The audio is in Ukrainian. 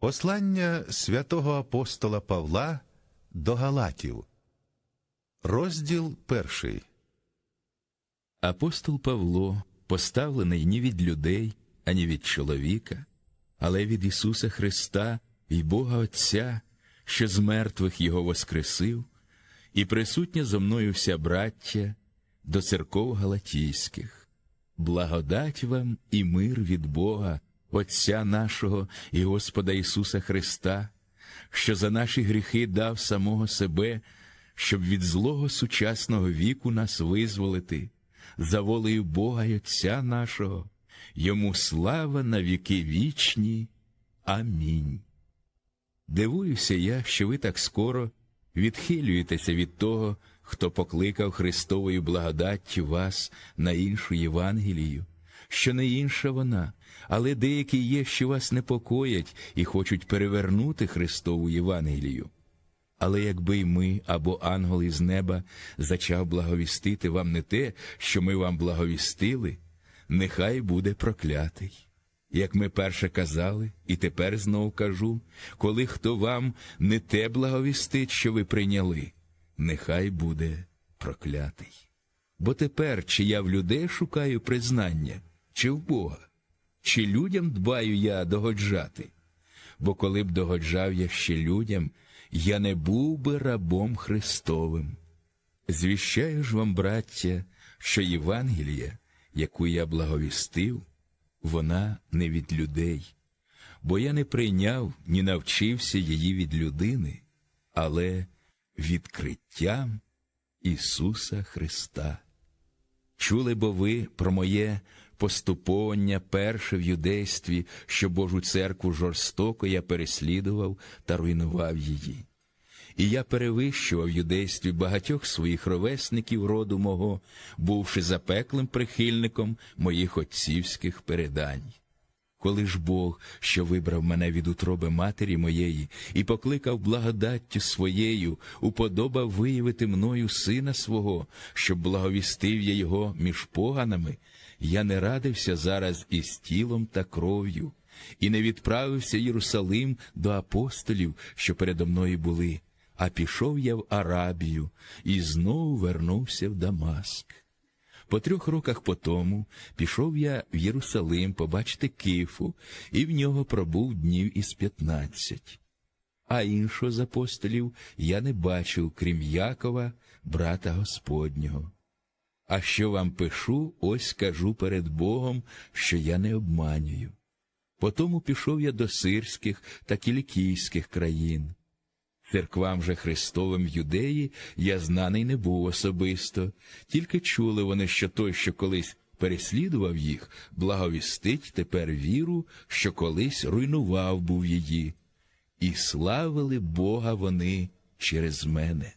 Послання святого апостола Павла до Галатів. Розділ перший. Апостол Павло поставлений ні від людей, ані від чоловіка, але від Ісуса Христа і Бога Отця, що з мертвих Його воскресив, і присутня зо мною вся браття до церков Галатійських. Благодать вам і мир від Бога, Отця нашого і Господа Ісуса Христа, що за наші гріхи дав самого себе, щоб від злого сучасного віку нас визволити, за волею Бога й Отця нашого, йому слава на віки вічні. Амінь. Дивуюся я, що ви так скоро відхилюєтеся від того, хто покликав Христовою благодаттю вас на іншу Євангелію, що не інша вона, але деякі є, що вас непокоять і хочуть перевернути Христову Євангелію. Але якби й ми або ангел із неба зачав благовістити вам не те, що ми вам благовістили, нехай буде проклятий. Як ми перше казали, і тепер знов кажу, коли хто вам не те благовістить, що ви прийняли, нехай буде проклятий. Бо тепер чи я в людей шукаю признання, чи в Бога, чи людям дбаю я догоджати? Бо коли б догоджав я ще людям, я не був би рабом Христовим. Звіщаю ж вам, браття, що Євангелія, яку я благовістив, вона не від людей, бо я не прийняв, ні навчився її від людини, але відкриттям Ісуса Христа. Чули бо ви про моє поступовання перше в юдействі, що Божу церкву жорстоко я переслідував та руйнував її. І я перевищував юдействі багатьох своїх ровесників роду мого, бувши запеклим прихильником моїх отцівських передань. Коли ж Бог, що вибрав мене від утроби матері моєї і покликав благодаттю своєю, уподобав виявити мною сина свого, щоб благовістив я його між поганами, я не радився зараз із тілом та кров'ю, і не відправився Єрусалим до апостолів, що передо мною були, а пішов я в Арабію і знову вернувся в Дамаск. По трьох роках по тому пішов я в Єрусалим побачити Кифу, і в нього пробув днів із п'ятнадцять. А іншого з апостолів я не бачив, крім Якова, брата Господнього. А що вам пишу, ось кажу перед Богом, що я не обманюю. Потому пішов я до сирських та кілікійських країн. Церквам же Христовим юдеї я знаний не був особисто, тільки чули вони, що той, що колись переслідував їх, благовістить тепер віру, що колись руйнував був її, і славили Бога вони через мене.